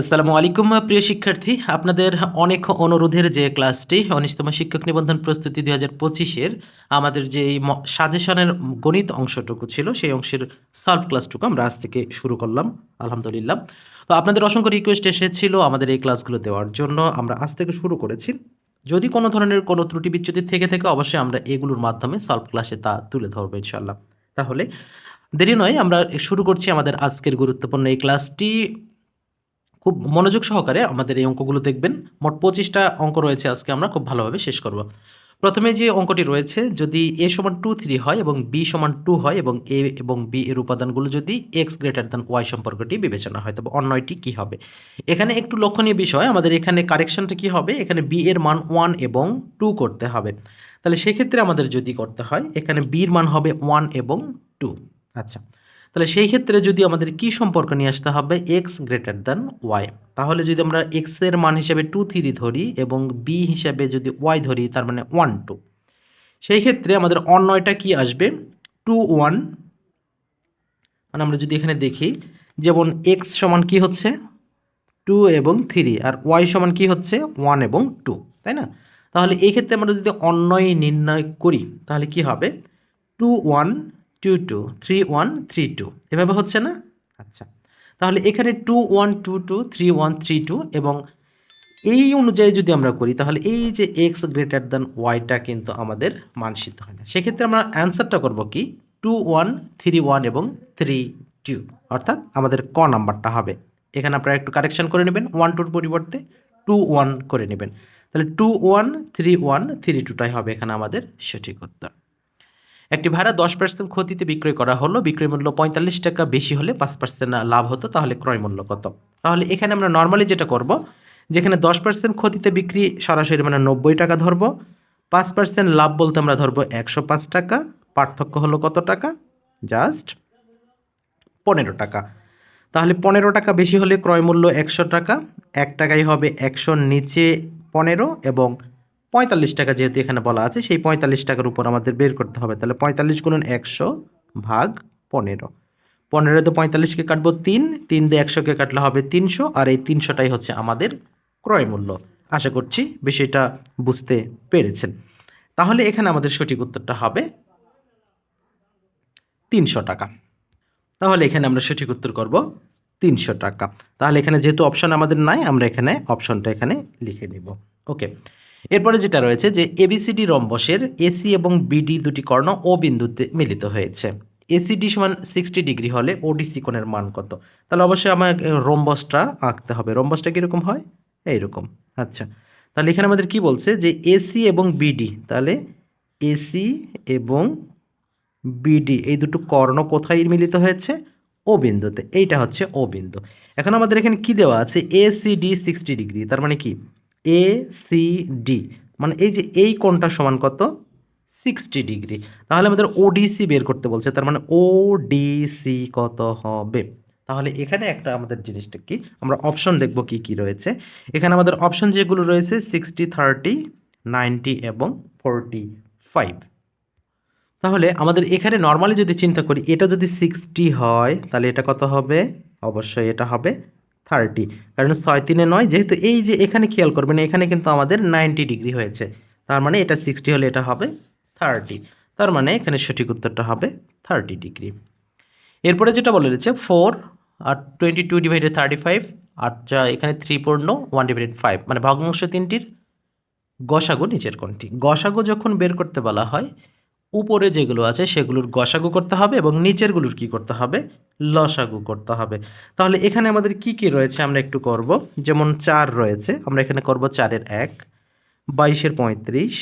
আসসালামু আলাইকুম, প্রিয় শিক্ষার্থী। আপনাদের অনেক অনুরোধের যে ক্লাসটি উনিশতম শিক্ষক নিবন্ধন প্রস্তুতি দুই হাজার পঁচিশের আমাদের যে সাজেশনের গণিত অংশটুকু ছিল, সেই অংশের সলভ ক্লাসটুকু আমরা আজ থেকে শুরু করলাম, আলহামদুলিল্লাহ। তো আপনাদের অসংখ্য রিকোয়েস্ট এসেছিল আমাদের এই ক্লাসগুলো দেওয়ার জন্য, আমরা আজ থেকে শুরু করেছি। যদি কোনো ধরনের কোনো ত্রুটি বিচ্যুতি থেকে থাকে, অবশ্যই আমরা এগুলোর মাধ্যমে সলভ ক্লাসে তা তুলে ধরবো ইনশাল্লাহ তাহলে দেরি নয়, আমরা শুরু করছি আমাদের আজকের গুরুত্বপূর্ণ এই ক্লাসটি। খুব মনোযোগ সহকারে আমাদের এই অঙ্কগুলো দেখবেন। মোট পঁচিশটা অঙ্ক রয়েছে আজকে, আমরা খুব ভালোভাবে শেষ করব। প্রথমে যে অঙ্কটি রয়েছে, যদি এ সমান টু থ্রি হয় এবং বি সমান টু হয় এবং এ এবং বি এর উপাদানগুলো যদি এক্স গ্রেটার দ্যান ওয়াই সম্পর্কটি বিবেচনা হয়, তবে অন্যটি কি হবে? এখানে একটু লক্ষণীয় বিষয়, আমাদের এখানে কারেকশনটা কি হবে? এখানে বি এর মান ওয়ান এবং টু করতে হবে। তাহলে সেক্ষেত্রে আমাদের যদি করতে হয়, এখানে বির মান হবে ওয়ান এবং টু আচ্ছা। তাহলে সেই ক্ষেত্রে যদি আমাদের কি সম্পর্ক নিয়ে আসতে হবে? এক্স গ্রেটার দ্যান ওয়াই তাহলে যদি আমরা এক্সের মান হিসেবে টু থ্রি ধরি এবং বি হিসাবে যদি ওয়াই ধরি, তার মানে ওয়ান টু সেই ক্ষেত্রে আমাদের অন্যয়টা কি আসবে? টু ওয়ান মানে আমরা যদি এখানে দেখি, যেমন এক্স সমান কি হচ্ছে? টু এবং থ্রি আর ওয়াই সমান কি হচ্ছে? ওয়ান এবং টু তাই না? তাহলে এই ক্ষেত্রে আমরা যদি অন্যয় নির্ণয় করি, তাহলে কি হবে? Two one two two three one three two এভাবে হচ্ছে না? আচ্ছা। তাহলে এখানে two one two two three one three two এবং এই অনুযায়ী যদি আমরা করি তাহলে এই যে এক্স গ্রেটার দ্যান ওয়াইটা কিন্তু আমাদের মানসিদ্ধ হয় না। সেক্ষেত্রে আমরা অ্যান্সারটা করব কি? টু ওয়ান থ্রি ওয়ান এবং থ্রি টু অর্থাৎ আমাদের ক নাম্বারটা হবে। এখানে আপনারা একটু কারেকশন করে নেবেন ওয়ান টুর পরিবর্তে টু ওয়ান করে নেবেন। তাহলে two one three one three টুটাই হবে এখানে আমাদের সঠিক উত্তর। একটি ভাড়া দশ পার্সেন্ট ক্ষতিতে বিক্রয় করা হলো, বিক্রয় মূল্য পঁয়তাল্লিশ টাকা বেশি হলে পাঁচ পার্সেন্ট লাভ হতো, তাহলে ক্রয় মূল্য কত? তাহলে এখানে আমরা নর্মালি যেটা করব, যেখানে দশ পার্সেন্ট ক্ষতিতে বিক্রি সরাসরি মানে নব্বই টাকা ধরবো, পাঁচ পার্সেন্ট লাভ বলতে আমরা ধরবো একশো পাঁচ টাকা, পার্থক্য হলো কত টাকা? জাস্ট পনেরো টাকা। তাহলে পনেরো টাকা বেশি হলে ক্রয় মূল্য একশো টাকা, এক টাকাই হবে একশোর নিচে পনেরো এবং পঁয়তাল্লিশ টাকা যেহেতু এখানে বলা আছে, সেই পঁয়তাল্লিশ টাকার উপর আমাদের বের করতে হবে। তাহলে পঁয়তাল্লিশ গুণন একশো ভাগ পনেরো। পনেরো তো পঁয়তাল্লিশকে কাটবো তিন তিন দিয়ে একশোকে কাটলে হবে তিনশো, আর এই তিনশোটাই হচ্ছে আমাদের ক্রয় মূল্য। আশা করছি বিষয়টা বুঝতে পেরেছেন। তাহলে এখানে আমাদের সঠিক উত্তরটা হবে তিনশো টাকা। তাহলে এখানে আমরা সঠিক উত্তর করব তিনশো টাকা। তাহলে এখানে যেহেতু অপশন আমাদের নাই, আমরা এখানে অপশনটা এখানে লিখে নিব। ওকে এরপরে যেটা রয়েছে যে এবিসিডি রম্বসের এসি এবং বিডি দুটি কর্ণ ও বিন্দুতে মিলিত হয়েছে। এসিডি সমান সিক্সটি ডিগ্রি হলে ওডিসি কোণের মান কত? তাহলে অবশ্যই আমার রম্বসটা আঁকতে হবে। রম্বসটা কীরকম হয়? এইরকম। আচ্ছা তাহলে এখানে আমাদের কি বলছে যে এসি এবং বিডি তাহলে এসি এবং বিডি এই দুটো কর্ণ কোথায় মিলিত হয়েছে? ও বিন্দুতে। এইটা হচ্ছে ও বিন্দু। এখন আমাদের এখানে কি দেওয়া আছে? এসিডি সিক্সটি ডিগ্রি, তার মানে কি? এ সি ডি মানে এই যে এই কোণটা সমান কত? সিক্সটি ডিগ্রি তাহলে আমাদের ওডিসি বের করতে বলছে, তার মানে ওডিসি কত হবে? তাহলে এখানে একটা আমাদের জিনিসটা কি? আমরা অপশন দেখব কি কি রয়েছে। এখানে আমাদের অপশন যেগুলো রয়েছে সিক্সটি থার্টি নাইনটি এবং ফোরটি ফাইভ তাহলে আমাদের এখানে নর্মালি যদি চিন্তা করি, এটা যদি সিক্সটি হয়, তাহলে এটা কত হবে? অবশ্যই এটা হবে থার্টি। কারণ ছয় তিনে নয়, যেহেতু এই যে এখানে খেয়াল করবেন, এখানে কিন্তু আমাদের নাইনটি ডিগ্রি হয়েছে। তার মানে এটা সিক্সটি হলে এটা হবে থার্টি। তার মানে এখানে সঠিক উত্তরটা হবে থার্টি ডিগ্রি। এরপরে যেটা বলে রয়েছে ফোর আর twenty two divided thirty five আর যা এখানে থ্রি পূর্ণ ওয়ান ডিভাইডেড ফাইভ মানে ভগ্নাংশ তিনটির গসাগু নিচের কোনটি গসাগু যখন বের করতে বলা হয় উপরে যেগুলো আছে সেগুলোর গসাগু করতে হবে এবং নিচেরগুলোর কি করতে হবে? লসাগু করতে হবে। তাহলে এখানে আমাদের কি কি রয়েছে আমরা একটু করব? যেমন চার রয়েছে, আমরা এখানে করব চারের এক, বাইশের পঁয়ত্রিশ,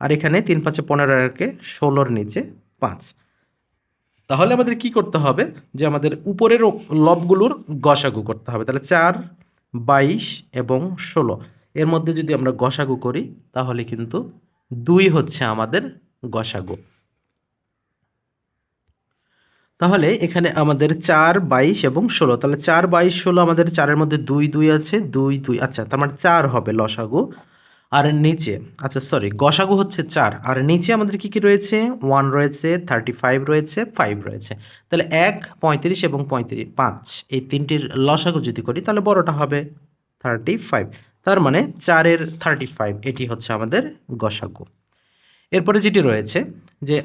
আর এখানে তিন পাঁচে পনেরো একে ষোলোর নিচে পাঁচ। তাহলে আমাদের কি করতে হবে? যে আমাদের উপরের লবগুলোর গসাগু করতে হবে। তাহলে চার, বাইশ এবং ষোলো। এর মধ্যে যদি আমরা গসাগু করি, তাহলে কিন্তু দুই হচ্ছে আমাদের গসাগু। তাহলে এখানে আমাদের চার, বাইশ এবং ষোলো। তাহলে চার, বাইশ, ষোলো আমাদের চারের মধ্যে দুই দুই আছে, দুই দুই। আচ্ছা তার মানে চার হবে লসাগু। আর নিচে আচ্ছা সরি গসাগু হচ্ছে চার। আর নিচে আমাদের কি কি রয়েছে? ওয়ান রয়েছে থার্টি ফাইভ রয়েছে ফাইভ রয়েছে। তাহলে এক, পঁয়ত্রিশ এবং পঁয়ত্রিশ, পাঁচ। এই তিনটির লসাগু যদি করি, তাহলে বড়টা হবে থার্টি ফাইভ তার মানে চারের থার্টি ফাইভ এটি হচ্ছে আমাদের গসাগু। এরপরে যেটি রয়েছে যে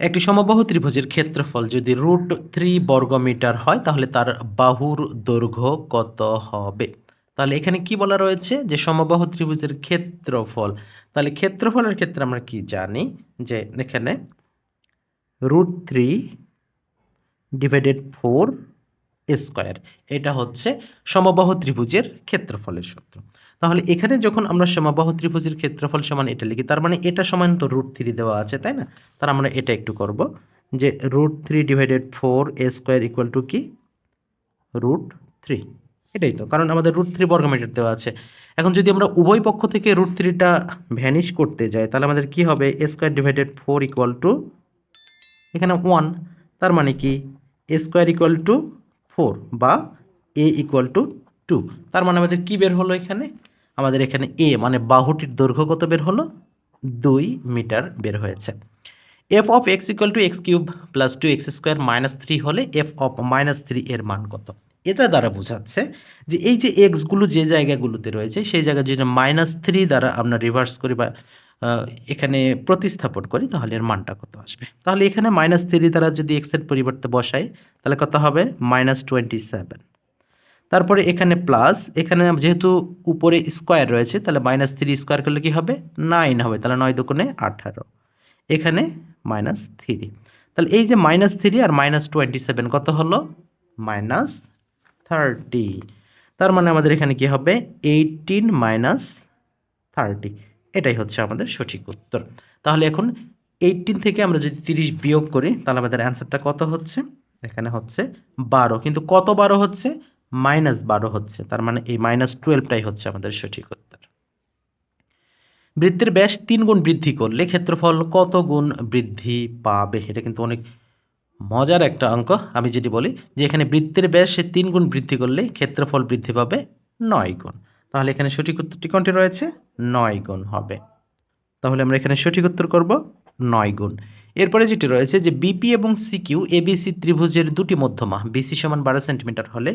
একটি সমবাহু ত্রিভুজের ক্ষেত্রফল যদি রুট থ্রি বর্গমিটার হয়, তাহলে তার বাহুর দৈর্ঘ্য কত হবে? তাহলে এখানে কি বলা রয়েছে? যে সমবাহু ত্রিভুজের ক্ষেত্রফল। তাহলে ক্ষেত্রফলের ক্ষেত্রে আমরা কি জানি? যে এখানে root three divided four square. এটা হচ্ছে সমবাহু ত্রিভুজের ক্ষেত্রফলের সূত্র। তাহলে এখানে যখন আমরা সমবাহু ত্রিভুজের ক্ষেত্রফল সমান এটা লিখি, তার মানে এটা সমান তো রুট থ্রি দেওয়া আছে, তাই না? তার আমরা এটা একটু করব যে root three divided four A square equal to কি? রুট থ্রি এটাই তো, কারণ আমাদের রুট থ্রি বর্গমিটার দেওয়া আছে। এখন যদি আমরা উভয় পক্ষ থেকে রুট থ্রিটা ভ্যানিশ করতে যাই, তাহলে আমাদের কি হবে? A square divided four equal to এখানে ওয়ান তার মানে কি? A square equal to four বা এ ইকুয়াল টু টু তার মানে আমাদের কি বের হলো এখানে? আমাদের এখানে এ মানে বাহুটির দৈর্ঘ্য কত বের হলো? দুই মিটার বের হয়েছে। F of X equal to X cube plus two X square minus three হলে এফ অফ মাইনাস থ্রি এর মান কত? এটা দ্বারা বোঝাচ্ছে যে এই যে এক্সগুলো যে জায়গাগুলোতে রয়েছে, সেই জায়গায় যদি মাইনাস থ্রি দ্বারা আমরা রিভার্স করি বা এখানে প্রতিস্থাপন করি, তাহলে এর মানটা কত আসবে? তাহলে এখানে মাইনাস থ্রি দ্বারা যদি এক্সের পরিবর্তে বসাই, তাহলে কত হবে? মাইনাস টোয়েন্টি সেভেন তারপরে এখানে প্লাস এখানে যেহেতু উপরে স্কোয়ার রয়েছে, তাহলে মাইনাস থ্রি স্কোয়ার করলে কি হবে? নাইন হবে, তাহলে নয় দুগুণে আঠারো। এখানে মাইনাস থ্রি তাহলে এই যে মাইনাস থ্রি আর মাইনাস টোয়েন্টি সেভেন কত হলো? মাইনাস থার্টি তার মানে আমাদের এখানে কি হবে? এইটিন মাইনাস থার্টি এটাই হচ্ছে আমাদের সঠিক উত্তর। তাহলে এখন এইটিন থেকে আমরা যদি তিরিশ বিয়োগ করি, তাহলে আমাদের অ্যান্সারটা কত হচ্ছে? এখানে হচ্ছে বারো। কিন্তু কত বারো হচ্ছে? মাইনাস বারো হচ্ছে। তার মানে এই মাইনাস টুয়েলভটাই হচ্ছে আমাদের সঠিক উত্তর। বৃত্তের ব্যাস তিন গুণ বৃদ্ধি করলে ক্ষেত্রফল কত গুণ বৃদ্ধি পাবে? এটা কিন্তু অনেক মজার একটা অঙ্ক। আমি যেটি বলি যে এখানে বৃত্তের ব্যাস তিন গুণ বৃদ্ধি করলে ক্ষেত্রফল বৃদ্ধি পাবে নয় গুণ। তাহলে এখানে সঠিক উত্তরটি কোনটি রয়েছে? নয় গুণ হবে। তাহলে আমরা এখানে সঠিক উত্তর করব নয় গুণ। এরপরে যেটি রয়েছে যে বিপি এবং সিকিউ এবিসি ত্রিভুজের দুটি মধ্যমা বিসি সমান বারো সেন্টিমিটার হলে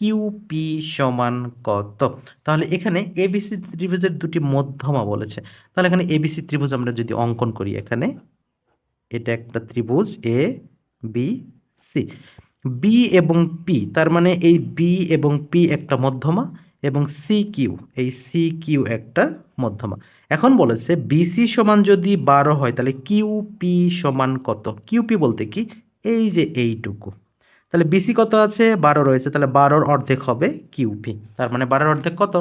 কিউপি সমান কত? তাহলে এখানে এবিসি ত্রিভুজের দুটি মধ্যমা বলেছে। তাহলে এখানে এবিসি ত্রিভুজ আমরা যদি অঙ্কন করি এখানে, এটা একটা ত্রিভুজ এ বি সি বি এবং পি তার মানে এই বি এবং পি একটা মধ্যমা এবং সি কিউ এই সি কিউ একটা মধ্যমা। এখন বলেছে বিসি সমান যদি বারো হয়, তাহলে কিউপি সমান কত? কিউপি বলতে কি? এই যে এইটুকু। তাহলে বিসি কত আছে? বারো রয়েছে। তাহলে বারোর অর্ধেক হবে কিউপি তার মানে বারোর অর্ধেক কত?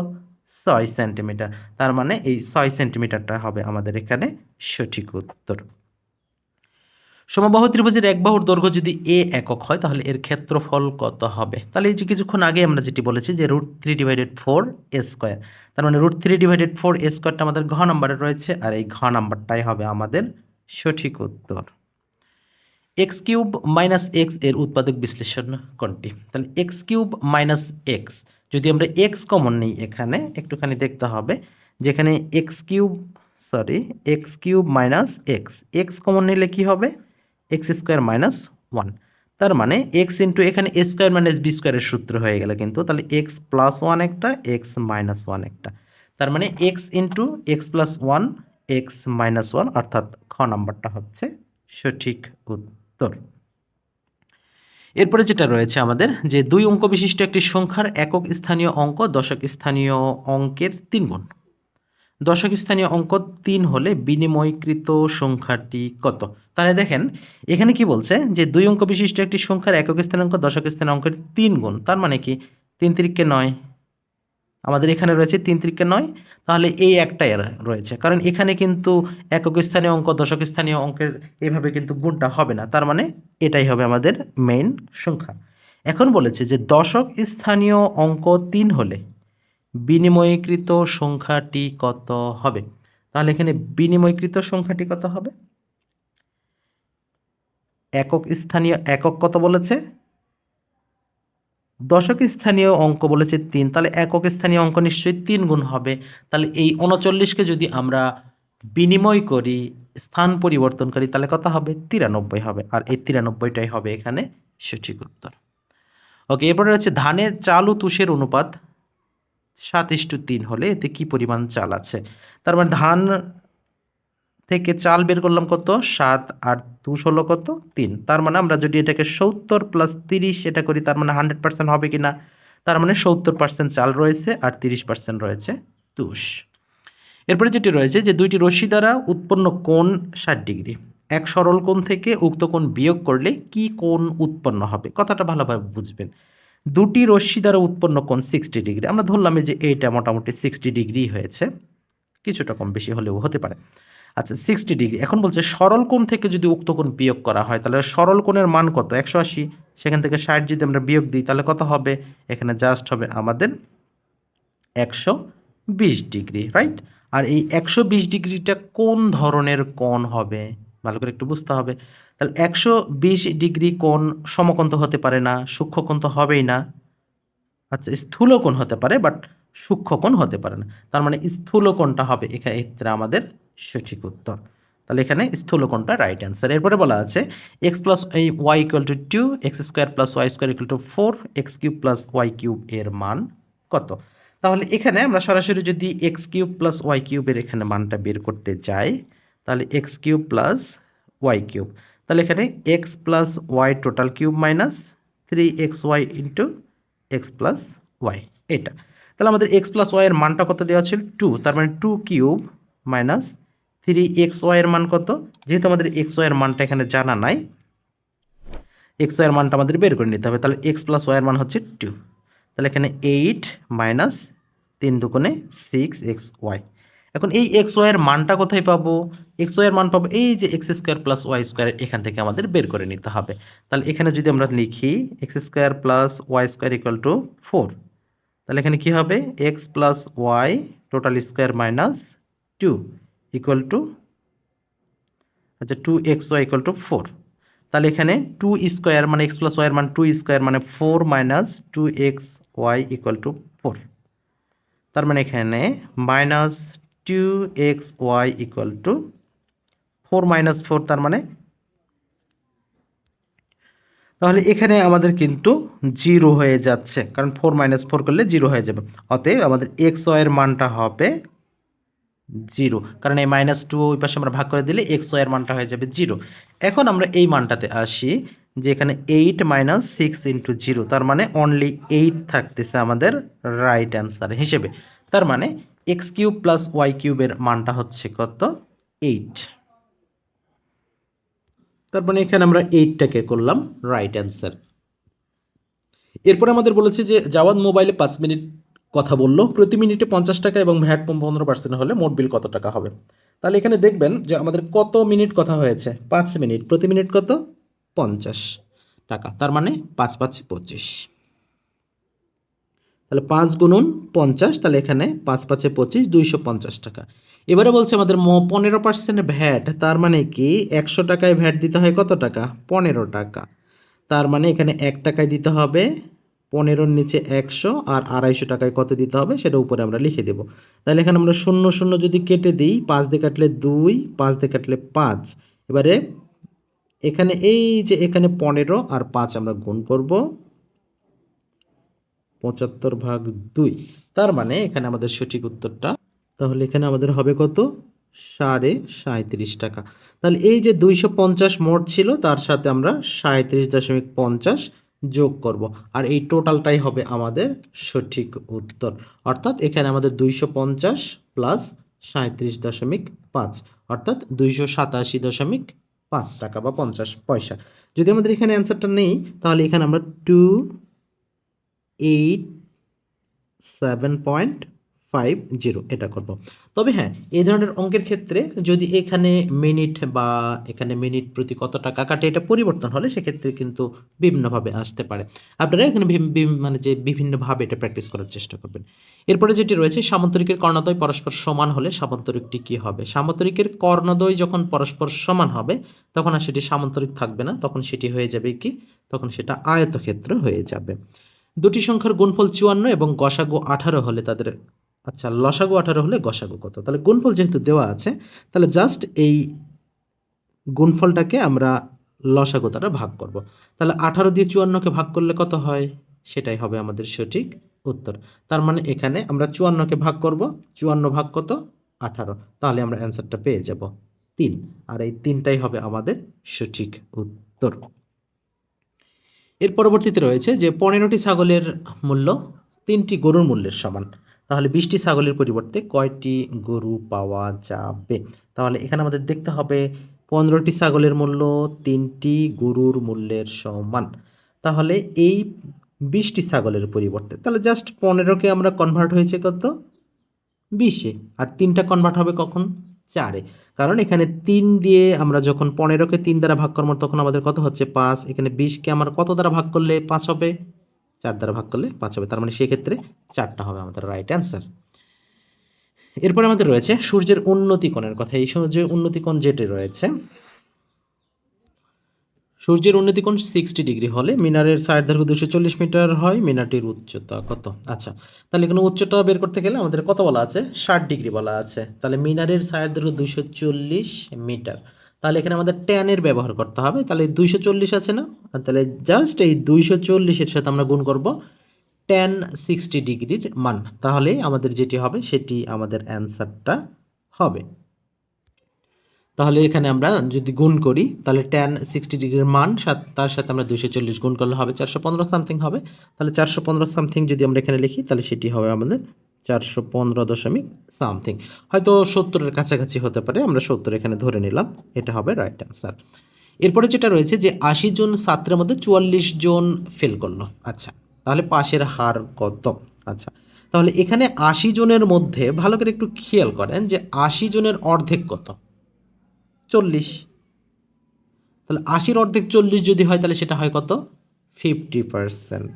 ছয় সেন্টিমিটার। তার মানে এই ছয় সেন্টিমিটারটা হবে আমাদের এখানে সঠিক উত্তর। সমবাহু ত্রিভুজের এক বাহুর দৈর্ঘ্য যদি এ একক হয়, তাহলে এর ক্ষেত্রফল কত হবে? তাহলে এই যে কিছুক্ষণ আগে আমরা যেটি বলেছি যে root three divided four A square তার মানে root three divided four A স্কোয়ারটা আমাদের ঘ নাম্বারে রয়েছে, আর এই ঘ নাম্বারটাই হবে আমাদের সঠিক উত্তর। এক্স কিউব মাইনাস এক্সের উৎপাদক বিশ্লেষণ কোনটি? তাহলে এক্স কিউব মাইনাস এক্স যদি আমরা এক্স কমন নিই এখানে, একটুখানি দেখতে হবে, যেখানে X cube sorry X cube minus X X common নিলে কী হবে? X square minus one. তার মানে এক্স ইন্টু এখানে স্কোয়ার মাইনাস বি স্কোয়ারের সূত্র হয়ে গেল কিন্তু, তাহলে এক্স প্লাস ওয়ান একটা, এক্স মাইনাস ওয়ান একটা। তার মানে X into X plus one, X minus one, অর্থাৎ খ নাম্বারটা হচ্ছে সঠিক উত্তর। এরপরে যেটা রয়েছে আমাদের, যে দুই অঙ্ক বিশিষ্ট একটি সংখ্যার একক স্থানীয় অঙ্ক, দশক স্থানীয় অঙ্কের তিন গুণ দশক স্থানীয় অঙ্ক তিন হলে বিনিময়কৃত সংখ্যাটি কত? তাহলে দেখেন, এখানে কি বলছে যে দুই অঙ্ক বিশিষ্ট একটি সংখ্যার একক স্থানাঙ্ক দশক স্থানীয় অঙ্কের তিন গুণ, তার মানে কি? তিন তিরিককে নয়। আমাদের এখানে রয়েছে তিন তিরিককে নয়, তাহলে এই একটাই রয়েছে। কারণ এখানে কিন্তু একক স্থানীয় অঙ্ক দশক স্থানীয় অঙ্কের এভাবে কিন্তু গুণটা হবে না, তার মানে এটাই হবে আমাদের মেইন সংখ্যা। এখন বলেছে যে দশক স্থানীয় অঙ্ক তিন হলে বিনিময়কৃত সংখ্যাটি কত হবে? তাহলে এখানে বিনিময়কৃত সংখ্যাটি কত হবে? একক স্থানীয়, একক কত বলেছে? দশক স্থানীয় অঙ্ক বলেছে তিন। তাহলে একক স্থানীয় অঙ্ক নিশ্চয়ই তিন গুণ হবে। তাহলে এই উনচল্লিশকে যদি আমরা বিনিময় করি, স্থান পরিবর্তন করি, তাহলে কত হবে? তিরানব্বই হবে। আর এই তিরানব্বইটাই হবে এখানে সঠিক উত্তর। ওকে, এরপরে হচ্ছে ধানের চাল ও তুষের অনুপাত। সাত ইস্টু তিন হলে এতে কি পরিমাণ চাল আছে? তার মানে ধান থেকে চাল বের করলাম কত? সাত আর তুষ হলো কত? তিন। তার মানে আমরা যদি এটাকে সত্তর প্লাস তিরিশ এটা করি, তার মানে হান্ড্রেড পার্সেন্ট হবে কি না তার মানে সত্তর পার্সেন্ট চাল রয়েছে আর তিরিশ পার্সেন্ট রয়েছে তুষ। এরপরে যেটি রয়েছে যে দুইটি রশ্মি দ্বারা উৎপন্ন কোণ ষাট ডিগ্রি। এক সরল কোণ থেকে উক্ত কোণ বিয়োগ করলে কি কোণ উৎপন্ন হবে? কথাটা ভালোভাবে বুঝবেন। দুটি রশ্মি দ্বারা উৎপন্ন কোণ সিক্সটি ডিগ্রি আমরা ধরলাম যে এইটা মোটামুটি সিক্সটি ডিগ্রি হয়েছে। কিছুটা কম বেশি হলেও হতে পারে। আচ্ছা সিক্সটি ডিগ্রি এখন বলছে সরল কোণ থেকে যদি উক্ত কোণ বিয়োগ করা হয়, তাহলে সরল কোণের মান কত? একশো আশি। সেখান থেকে ষাট যদি আমরা বিয়োগ দিই, তাহলে কত হবে? এখানে জাস্ট হবে আমাদের একশো বিশ ডিগ্রি রাইট আর এই একশো বিশ ডিগ্রিটা কোন ধরনের কোণ হবে? ভালো করে একটু বুঝতে হবে। তাহলে একশো বিশ ডিগ্রি কোণ সমকোণ তো হতে পারে না, সূক্ষ্মকোণ তো হবেই না। আচ্ছা স্থূলকোণ হতে পারে বাট সূক্ষ্মকোণ হতে পারে না। তার মানে স্থূলকোণটা হবে, এখানে ক্ষেত্রে আমাদের সঠিক উত্তর। তাহলে এখানে স্থূলকোণটা রাইট অ্যান্সার এরপরে বলা আছে এক্স প্লাস এই Y equal to two X square plus Y square equal to four X cube plus Y cube এর মান কত? তাহলে এখানে আমরা সরাসরি যদি এক্স কিউব প্লাস ওয়াই কিউবের এখানে মানটা বের করতে যাই, তাহলে X cube plus Y cube তাহলে এখানে X plus Y total cube minus three X Y into X plus Y এটা। তাহলে আমাদের এক্স প্লাস ওয়াইয়ের মানটা কত দেওয়া ছিল? টু তার মানে two cube minus three X ওয়াইয়ের মান কত? যেহেতু আমাদের এক্স ওয়াইয়ের মানটা এখানে জানা নাই এক্স ওয়াইয়ের মানটা আমাদের বের করে নিতে হবে। তাহলে এক্স প্লাস ওয়াইয়ের মান হচ্ছে টু তাহলে এখানে এইট মাইনাস তিন দুকোণে সিক্স এক্স ওয়াই এখন এই এক্স ওয়াইয়ের মানটা কোথায় পাবো? এক্স ওয়াইয়ের মান পাবো এই যে X square plus Y square এখান থেকে আমাদের বের করে নিতে হবে। তাহলে এখানে যদি আমরা লিখি X square plus Y square equal to four তাহলে এখানে কি হবে? X plus Y total square minus two equal to আচ্ছা two X Y equal to four তাহলে এখানে টু স্কোয়ার মানে এক্স প্লাস ওয়াইয়ের মান টু স্কোয়ার মানে four minus two X Y equal to four তার মানে এখানে minus two X Y equal to four minus four তার মানে? তাহলে এখানে আমাদের কিন্তু জিরো হয়ে যাচ্ছে, কারণ ফোর মাইনাস ফোর করলে জিরো হয়ে যাবে। অতএব আমাদের এক্স ওয়াইয়ের মানটা হবে জিরো কারণ এই মাইনাস টু ওই পাশে আমরা ভাগ করে দিলে এক্স ওয়াইয়ের মানটা হয়ে যাবে জিরো এখন আমরা এই মানটাতে আসি, যে এখানে eight minus six into zero তার মানে অনলি এইট থাকতেছে আমাদের রাইট অ্যান্সার হিসেবে। তার মানে এক্স কিউব প্লাস ওয়াই কিউবের মানটা হচ্ছে কত? এইট। তার মানে এখানে আমরা এইটটাকে করলাম রাইট অ্যান্সার এরপরে আমাদের বলেছে যে জাওয়াদ মোবাইলে পাঁচ মিনিট কথা বলল, প্রতি মিনিটে পঞ্চাশ টাকা এবং ভ্যাট পনেরো পার্সেন্ট হলে মোট বিল কত টাকা হবে? তাহলে এখানে দেখবেন যে আমাদের কত মিনিট কথা হয়েছে? পাঁচ মিনিট। প্রতি মিনিট কত? পঞ্চাশ টাকা। তার মানে পাঁচ পাঁচ পঁচিশ। তাহলে পাঁচ গুণন পঞ্চাশ, তাহলে এখানে পাঁচ পাঁচে পঁচিশ, দুইশো পঞ্চাশ টাকা। এবারে বলছে আমাদের পনেরো পার্সেন্ট ভ্যাট, তার মানে কি একশো টাকায় ভ্যাট দিতে হয় কত টাকা? পনেরো টাকা। তার মানে এখানে এক টাকায় দিতে হবে, পনেরোর নিচে একশো আর আড়াইশো টাকায় কত দিতে হবে সেটা উপরে আমরা লিখে দেবো। তাহলে এখানে আমরা শূন্য শূন্য যদি কেটে দিই, পাঁচ দিয়ে কাটলে দুই, পাঁচ দিয়ে কাটলে পাঁচ। এবারে এখানে এই যে এখানে পনেরো আর পাঁচ আমরা গুণ করব পঁচাত্তর ভাগ দুই। তার মানে এখানে আমাদের সঠিক উত্তরটা, তাহলে এখানে আমাদের হবে কত? সাড়ে সাঁত্রিশ টাকা। তাহলে এই যে দুইশো পঞ্চাশ মোট ছিল, তার সাথে আমরা সাঁত্রিশ দশমিক পঞ্চাশ যোগ করব। আর এই টোটালটাই হবে আমাদের সঠিক উত্তর। অর্থাৎ এখানে আমাদের দুইশো পঞ্চাশ প্লাস সাঁত্রিশ দশমিক পাঁচ, অর্থাৎ দুইশো সাতাশি দশমিক পাঁচ টাকা বা পঞ্চাশ পয়সা। যদি আমাদের এখানে অ্যান্সারটা নেই, তাহলে এখানে আমরা two eight seven point five zero এটা করব। তবে হ্যাঁ এই ধরনের অঙ্কের ক্ষেত্রে যদি এখানে মিনিট বা এখানে মিনিট প্রতি কত টাকা কাটে, এটা পরিবর্তন হলে সেক্ষেত্রে কিন্তু বিভিন্নভাবে আসতে পারে। আপনারা এখানে মানে যে বিভিন্নভাবে এটা প্র্যাকটিস করার চেষ্টা করবেন। এরপরে যেটি রয়েছে, সামান্তরিকের কর্ণদ্বয় পরস্পর সমান হলে সামান্তরিকটি কি হবে? সামান্তরিকের কর্ণদ্বয় যখন পরস্পর সমান হবে, তখন আর সেটি সামান্তরিক থাকবে না, তখন সেটি হয়ে যাবে কি? তখন সেটা আয়তক্ষেত্র হয়ে যাবে। দুটি সংখ্যার গুণফল চুয়ান্ন এবং গসাগু আঠারো হলে তাদের আচ্ছা লসাগু আঠারো হলে গসাগু কত? তাহলে গুণফল যেহেতু দেওয়া আছে, তাহলে জাস্ট এই গুণফলটাকে আমরা লসাগু দ্বারা ভাগ করব। তাহলে আঠারো দিয়ে চুয়ান্নকে ভাগ করলে কত হয়? সেটাই হবে আমাদের সঠিক উত্তর। তার মানে এখানে আমরা চুয়ান্নকে ভাগ করব, চুয়ান্ন ভাগ কত? আঠারো। তাহলে আমরা অ্যান্সারটা পেয়ে যাব তিন। আর এই তিনটাই হবে আমাদের সঠিক উত্তর। এর পরবর্তীতে রয়েছে যে পনেরোটি ছাগলের মূল্য তিনটি গরুর মূল্যের সমান। তাহলে বিশটি ছাগলের পরিবর্তে কয়টি গরু পাওয়া যাবে? তাহলে এখানে আমাদের দেখতে হবে পনেরোটি ছাগলের মূল্য তিনটি গরুর মূল্যের সমান। তাহলে এই বিশটি ছাগলের পরিবর্তে, তাহলে জাস্ট পনেরোকে আমরা কনভার্ট হয়েছে কত? বিশে। আর তিনটা কনভার্ট হবে কখন? চারে। কারণ এখানে তিন দিয়ে আমরা যখন পনেরোকে তিন দ্বারা ভাগ করব, তখন আমাদের কত হচ্ছে? পাঁচ। এখানে বিশকে আমার কত দ্বারা ভাগ করলে পাঁচ হবে? চার দ্বারা ভাগ করলে পাঁচ হবে। তার মানে সেক্ষেত্রে চারটা হবে আমাদের রাইট অ্যান্সার এরপরে আমাদের রয়েছে সূর্যের উন্নতি কোণের কথা। এই সূর্যের উন্নতি কোণ যেটি রয়েছে সূর্যের উন্নতি কোণ সিক্সটি ডিগ্রি হলে মিনারের সাইড দৈর্ঘ্য দুশো চল্লিশ মিটার হয়, মিনারটির উচ্চতা কত? আচ্ছা তাহলে এখানে উচ্চতা বের করতে গেলে আমাদের কত বলা আছে? ষাট ডিগ্রি বলা আছে। তাহলে মিনারের সাইড দৈর্ঘ্য দুশো চল্লিশ মিটার। তাহলে এখানে আমাদের ট্যানের ব্যবহার করতে হবে। তাহলে দুইশো চল্লিশ আছে না? তাহলে জাস্ট এই দুইশো চল্লিশের সাথে আমরা গুণ করব টেন সিক্সটি ডিগ্রির মান। তাহলে আমাদের যেটি হবে, সেটি আমাদের অ্যান্সারটা হবে। তাহলে এখানে আমরা যদি গুণ করি, তাহলে টেন সিক্সটি ডিগ্রির মান তার সাথে আমরা দুইশো চল্লিশ গুণ করলে হবে চারশো পনেরো সামথিং হবে। তাহলে চারশো পনেরো সামথিং যদি আমরা এখানে লিখি, তাহলে সেটি হবে আমাদের চারশো পনেরো দশমিক সামথিং হয়তো সত্তরের কাছাকাছি হতে পারে, আমরা সত্তর এখানে ধরে নিলাম, এটা হবে রাইট অ্যান্সার এরপরে যেটা রয়েছে যে আশি জন ছাত্রের মধ্যে চুয়াল্লিশ জন ফেল করল। আচ্ছা তাহলে পাশের হার কত? আচ্ছা তাহলে এখানে আশি জনের মধ্যে ভালো করে একটু খেয়াল করেন যে আশি জনের অর্ধেক কত? চল্লিশ। তাহলে আশির অর্ধেক চল্লিশ যদি হয়, তাহলে সেটা হয় কত? ফিফটি পার্সেন্ট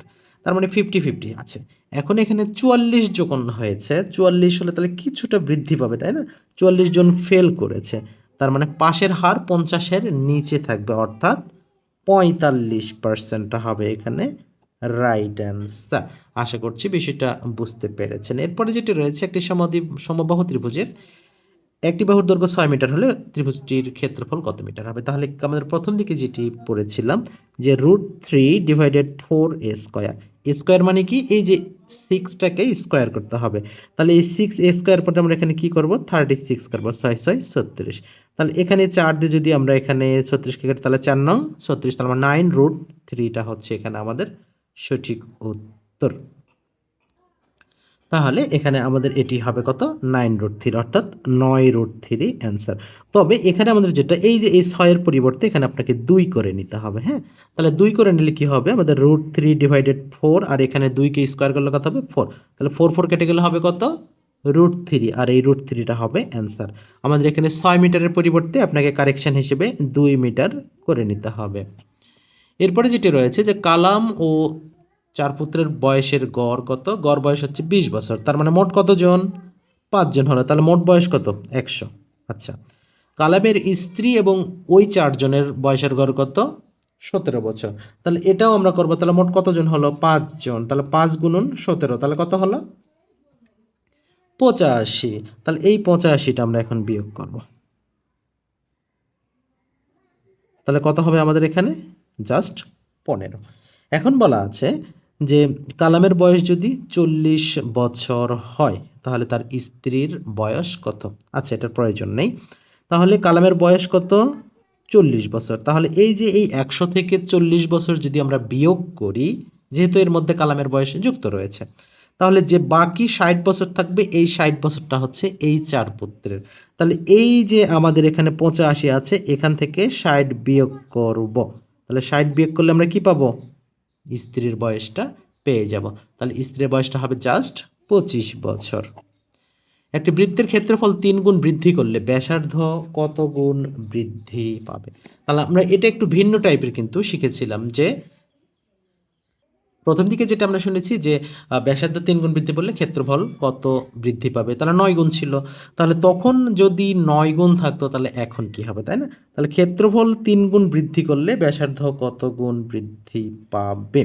তার মানে ফিফটি ফিফটি আছে এখন এখানে চুয়াল্লিশ যখন হয়েছে, চুয়াল্লিশ হলে তাহলে কিছুটা বৃদ্ধি পাবে, তাই না? চুয়াল্লিশ জন ফেল করেছে। তার মানে পাশের হার পঞ্চাশের নিচে থাকবে, অর্থাৎ পঁয়তাল্লিশ পার্সেন্টটা হবে এখানে রাইট অ্যান্সার আশা করছি বিষয়টা বুঝতে পেরেছেন। এরপরে যেটি রয়েছে, একটি সমাধি সমবাহ ত্রিভুজের একটি বাহুর দৈর্ঘ্য ছয় মিটার হলে ত্রিভুজটির ক্ষেত্রফল কত মিটার হবে? তাহলে আমাদের প্রথম দিকে যেটি পড়েছিলাম, যে root three divided four A square square মানে কি? এই যে সিক্সটাকে স্কোয়ার করতে হবে। তাহলে এই সিক্স এ স্কোয়ার পরে আমরা এখানে কি করব? থার্টি সিক্স করব, ছয় ছয়, ছত্রিশ। তাহলে এখানে চার দিয়ে যদি আমরা এখানে ছত্রিশকে কাটি, তাহলে চার নং, ছত্রিশ, তাহলে নাইন রুট থ্রিটা হচ্ছে এখানে আমাদের সঠিক উত্তর। তাহলে এখানে আমাদের এটি হবে কত? নাইন রুট থ্রি অর্থাৎ নয় রুট থ্রি অ্যান্সার তবে এখানে আমাদের যেটা, এই যে এই ছয়ের পরিবর্তে এখানে আপনাকে দুই করে নিতে হবে হ্যাঁ? তাহলে দুই করে নিলে কি হবে? আমাদের রুট থ্রি ডিভাইডেড ফোর আর এখানে দুইকে স্কোয়ার করলে কত হবে? ফোর তাহলে ফোর ফোর কেটে গেলে হবে কত? রুট থ্রি আর এই রুট থ্রিটা হবে অ্যান্সার আমাদের এখানে ছয় মিটারের পরিবর্তে আপনাকে কারেকশন হিসেবে দুই মিটার করে নিতে হবে। এরপরে যেটি রয়েছে যে কালাম ও চার পুত্রের বয়সের গড় কত? গড় বয়স হচ্ছে বিশ বছর। তার মানে মোট কতজন? পাঁচজন হলো। তাহলে মোট বয়স কত? একশো। আচ্ছা। কালামের স্ত্রী এবং ওই চারজনের বয়সের গড় কত? সতেরো বছর। তাহলে এটাও আমরা করব। তাহলে মোট কতজন হলো? পাঁচজন। তাহলে পাঁচ গুণন সতেরো। তাহলে কত হলো? পঁচাশি। তাহলে এই পঁচাশিটা আমরা এখন বিয়োগ করব। তাহলে কত হবে আমাদের এখানে? জাস্ট পনেরো। এখন বলা আছে যে কালামের বয়স যদি চল্লিশ বছর হয়, তাহলে তার স্ত্রীর বয়স কত? আচ্ছা এটার প্রয়োজন নেই। তাহলে কালামের বয়স কত? চল্লিশ বছর। তাহলে এই যে এই একশো থেকে চল্লিশ বছর যদি আমরা বিয়োগ করি, যেহেতু এর মধ্যে কালামের বয়স যুক্ত রয়েছে, তাহলে যে বাকি ষাট বছর থাকবে, এই ষাট বছরটা হচ্ছে এই চার পুত্রের। তাহলে এই যে আমাদের এখানে পঁচাশি আছে, এখান থেকে ষাট বিয়োগ করব। তাহলে ষাট বিয়োগ করলে আমরা কি পাবো? স্ত্রীর বয়সটা পেয়ে যাব। তাহলে স্ত্রীর বয়সটা হবে জাস্ট পঁচিশ বছর। একটি বৃত্তের ক্ষেত্রফল তিন গুণ বৃদ্ধি করলে ব্যাসার্ধ কত গুণ বৃদ্ধি পাবে? তাহলে আমরা এটা একটু ভিন্ন টাইপের কিন্তু শিখেছিলাম যে প্রথম দিকে যেটা আমরা শুনেছি যে ব্যাসার্ধ তিন গুণ বৃদ্ধি করলে ক্ষেত্রফল কত বৃদ্ধি পাবে? তাহলে নয় গুণ ছিল। তাহলে তখন যদি নয় গুণ থাকতো, তাহলে এখন কি হবে, তাই না? তাহলে ক্ষেত্রফল তিন গুণ বৃদ্ধি করলে ব্যাসার্ধ কত গুণ বৃদ্ধি পাবে?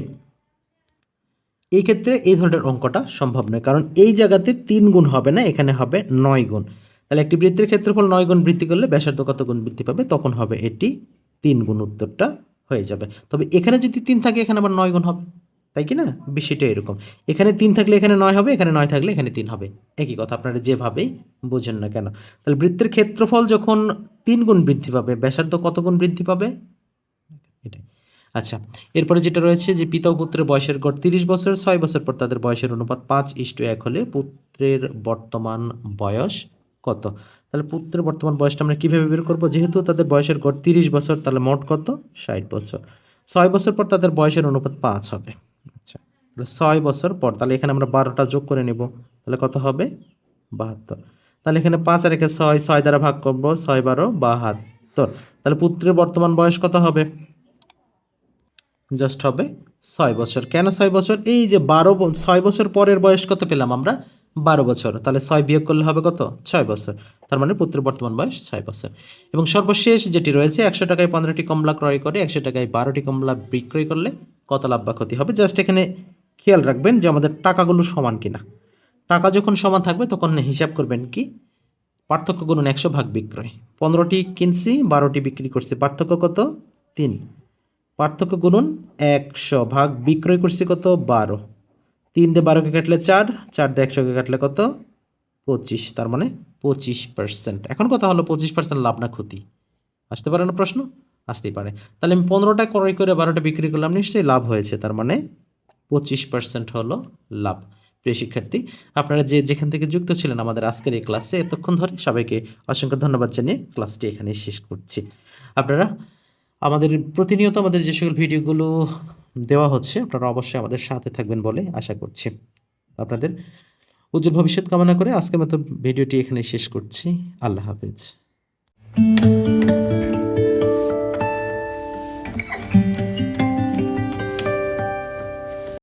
এই ক্ষেত্রে এই ধরনের অঙ্কটা সম্ভব নয়, কারণ এই জায়গাতে তিন গুণ হবে না, এখানে হবে নয় গুণ। তাহলে একটি বৃত্তের ক্ষেত্রফল নয় গুণ বৃদ্ধি করলে ব্যাসার্ধ কত গুণ বৃদ্ধি পাবে, তখন হবে এটি তিন গুণ উত্তরটা হয়ে যাবে। তবে এখানে যদি তিন থাকে, এখানে আবার নয় গুণ হবে। তাই কি না? বিষয়টা এরকম। এখানে তিন থাকলে এখানে নয় হবে, এখানে নয় থাকলে এখানে তিন হবে। একই কথা, আপনারা যেভাবেই বোঝেন না কেন। তাহলে বৃত্তের ক্ষেত্রফল যখন তিন গুণ বৃদ্ধি পাবে, ব্যাসার্ধ কত গুণ বৃদ্ধি পাবে? এটাই। আচ্ছা এরপরে যেটা রয়েছে যে পিতা ও পুত্রের বয়সের গড় তিরিশ বছর, ছয় বছর পর তাদের বয়সের অনুপাত পাঁচ ইস্টু এক হলে পুত্রের বর্তমান বয়স কত? তাহলে পুত্রের বর্তমান বয়সটা আমরা কীভাবে বের করব? যেহেতু তাদের বয়সের গড় তিরিশ বছর, তাহলে মোট কত? ষাট বছর। ছয় বছর পর তাদের বয়সের অনুপাত পাঁচ হবে। ছয় বছর পর, তাহলে এখানে আমরা বারোটা যোগ করে নেব, তাহলে কত হবে? বাহাত্তর। তাহলে এখানে পাঁচ আর ছয় ছয় দ্বারা ভাগ করব, ছয় বারো, বাহাত্তর। তাহলে পুত্রের বর্তমান বয়স কত হবে? জাস্ট হবে ছয় বছর। কেন ছয় বছর? এই যে বারো ছয় বছর পরের বয়স কত পেলাম আমরা? বারো বছর। তাহলে ছয় বিয়োগ করলে হবে কত? ছয় বছর। তার মানে পুত্রের বর্তমান বয়স ছয় বছর। এবং সর্বশেষ যেটি রয়েছে, একশো টাকায় পনেরোটি কমলা ক্রয় করে, একশো টাকায় বারোটি কমলা বিক্রয় করলে কত লাভ বা ক্ষতি হবে? জাস্ট এখানে খেয়াল রাখবেন যে আমাদের টাকাগুলো সমান কিনা। টাকা যখন সমান থাকবে তখন হিসাব করবেন কি? পার্থক্য গুণন একশো ভাগ বিক্রয়। পনেরোটি কিনছি, বারোটি বিক্রি করছি। পার্থক্য কত? তিন। পার্থক্য গুণন একশো ভাগ বিক্রয় করছি কত? বারো। তিন দিয়ে বারোকে কাটলে চার চার দিয়ে একশোকে কাটলে কত? পঁচিশ। তার মানে পঁচিশ পার্সেন্ট এখন কথা হলো পঁচিশ পার্সেন্ট লাভ না ক্ষতি। আসতে পারে না প্রশ্ন? আসতেই পারে। তাহলে আমি পনেরোটা ক্রয় করে বারোটা বিক্রি করলাম, নিশ্চয়ই লাভ হয়েছে। তার মানে পঁচিশ পার্সেন্ট হলো লাভ। প্রিয় শিক্ষার্থী, আপনারা যে যেখান থেকে যুক্ত ছিলেন আমাদের আজকের এই ক্লাসে এতক্ষণ ধরে সবাইকে অসংখ্য ধন্যবাদ জানিয়ে ক্লাসটি এখানে শেষ করছি। আপনারা আমাদের প্রতিনিয়ত আমাদের যে সকল ভিডিওগুলো দেওয়া হচ্ছে, আপনারা অবশ্যই আমাদের সাথে থাকবেন বলে আশা করছি। আপনাদের উজ্জ্বল ভবিষ্যৎ কামনা করে আজকের মতো ভিডিওটি এখানে শেষ করছি। আল্লাহ হাফেজ।